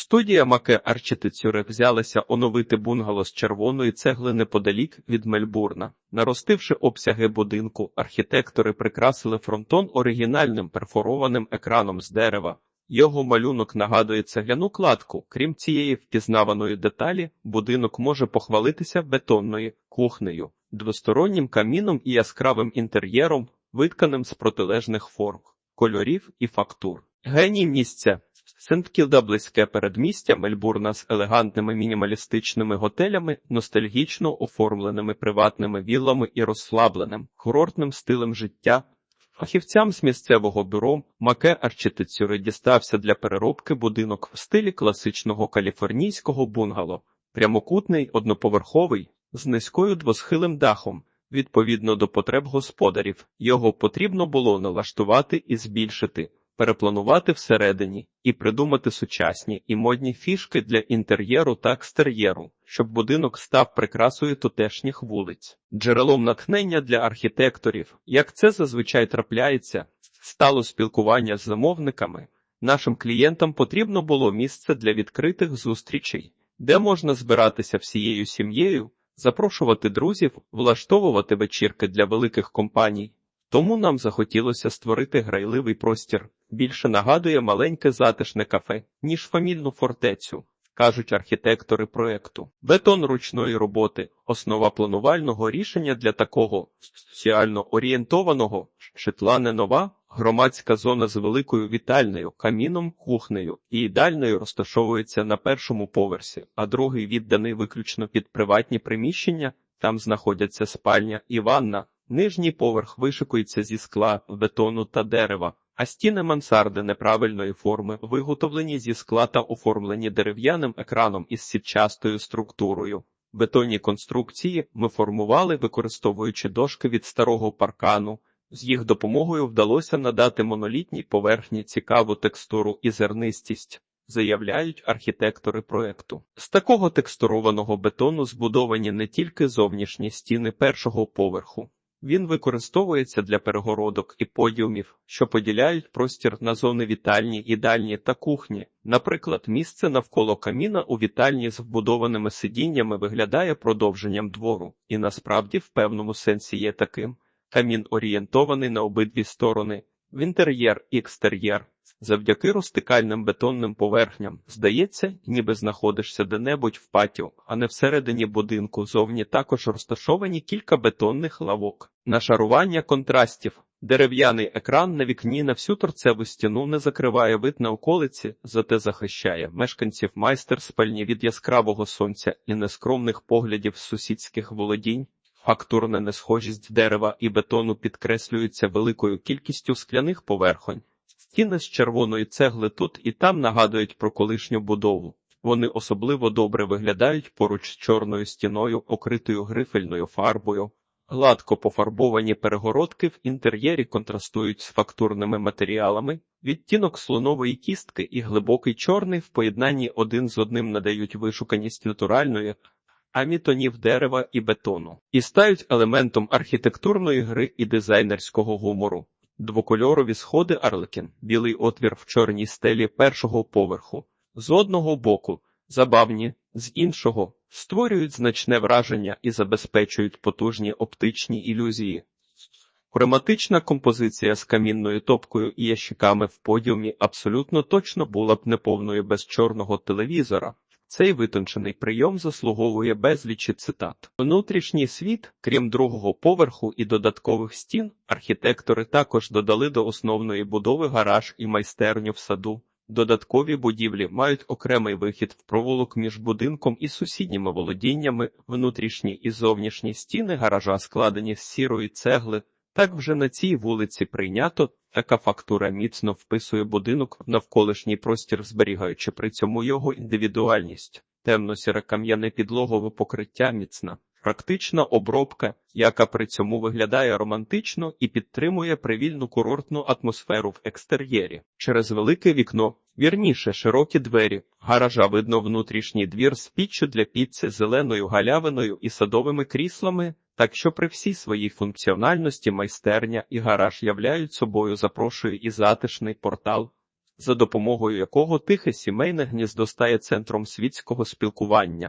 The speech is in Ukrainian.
Студія Маке Арчитектури взялася оновити бунгало з червоної цегли неподалік від Мельбурна. Наростивши обсяги будинку, архітектори прикрасили фронтон оригінальним перфорованим екраном з дерева. Його малюнок нагадує цегляну кладку. Крім цієї впізнаваної деталі, будинок може похвалитися бетонною кухнею, двостороннім каміном і яскравим інтер'єром, витканим з протилежних форм, кольорів і фактур. Геній місця Сент-Кілда близьке передмістя Мельбурна з елегантними мінімалістичними готелями, ностальгічно оформленими приватними віллами і розслабленим курортним стилем життя. Фахівцям з місцевого бюро Маке Арчитектури дістався для переробки будинок в стилі класичного каліфорнійського бунгало, прямокутний одноповерховий з низькою двосхилим дахом. Відповідно до потреб господарів, його потрібно було налаштувати і збільшити перепланувати всередині і придумати сучасні і модні фішки для інтер'єру та екстер'єру, щоб будинок став прикрасою тутешніх вулиць, джерелом натхнення для архітекторів, як це зазвичай трапляється, стало спілкування з замовниками. Нашим клієнтам потрібно було місце для відкритих зустрічей, де можна збиратися всією сім'єю, запрошувати друзів, влаштовувати вечірки для великих компаній. Тому нам захотілося створити грайливий простір. Більше нагадує маленьке затишне кафе, ніж фамільну фортецю, кажуть архітектори проекту. Бетон ручної роботи основа планувального рішення для такого соціально орієнтованого житла не нова. Громадська зона з великою вітальною, каміном, кухнею і їдальною розташовується на першому поверсі, а другий відданий виключно під приватні приміщення. Там знаходяться спальня і ванна. Нижній поверх вишикується зі скла, бетону та дерева, а стіни мансарди неправильної форми виготовлені зі скла та оформлені дерев'яним екраном із сітчастою структурою. Бетонні конструкції ми формували, використовуючи дошки від старого паркану. З їх допомогою вдалося надати монолітній поверхні цікаву текстуру і зернистість, заявляють архітектори проекту. З такого текстурованого бетону збудовані не тільки зовнішні стіни першого поверху. Він використовується для перегородок і подіумів, що поділяють простір на зони вітальні, їдальні та кухні. Наприклад, місце навколо каміна у вітальні з вбудованими сидіннями виглядає продовженням двору, і насправді в певному сенсі є таким. Камін орієнтований на обидві сторони, в інтер'єр і екстер'єр. Завдяки розтикальним бетонним поверхням, здається, ніби знаходишся де-небудь в патіо, а не всередині будинку. Зовні також розташовані кілька бетонних лавок. Нашарування контрастів. Дерев'яний екран на вікні на всю торцеву стіну не закриває вид на околиці, зате захищає мешканців майстер спальні від яскравого сонця і нескромних поглядів сусідських володінь. Фактурна несхожість дерева і бетону підкреслюється великою кількістю скляних поверхонь. Стіни з червоної цегли тут і там нагадують про колишню будову. Вони особливо добре виглядають поруч з чорною стіною, окритою грифельною фарбою. Гладко пофарбовані перегородки в інтер'єрі контрастують з фактурними матеріалами. Відтінок слонової кістки і глибокий чорний в поєднанні один з одним надають вишуканість натуральної, амітонів дерева і бетону, і стають елементом архітектурної гри і дизайнерського гумору. Двокольорові сходи Арлекін, білий отвір в чорній стелі першого поверху, з одного боку, забавні, з іншого, створюють значне враження і забезпечують потужні оптичні ілюзії. Хроматична композиція з камінною топкою і ящиками в подіумі абсолютно точно була б неповною без чорного телевізора. Цей витончений прийом заслуговує безлічі цитат. Внутрішній світ, крім другого поверху і додаткових стін, архітектори також додали до основної будови гараж і майстерню в саду. Додаткові будівлі мають окремий вихід в провулок між будинком і сусідніми володіннями, внутрішні і зовнішні стіни гаража складені з сірої цегли. Так вже на цій вулиці прийнято така фактура міцно вписує будинок в навколишній простір, зберігаючи при цьому його індивідуальність, темно-сіре кам'яне підлогове покриття міцна, практична обробка, яка при цьому виглядає романтично і підтримує привільну курортну атмосферу в екстер'єрі. Через велике вікно, вірніше, широкі двері, гаража видно внутрішній двір з піччю для піци, зеленою галявиною і садовими кріслами. Так що при всій своїй функціональності майстерня і гараж являють собою запрошує і затишний портал за допомогою якого тихе сімейне гніздо стає центром світського спілкування.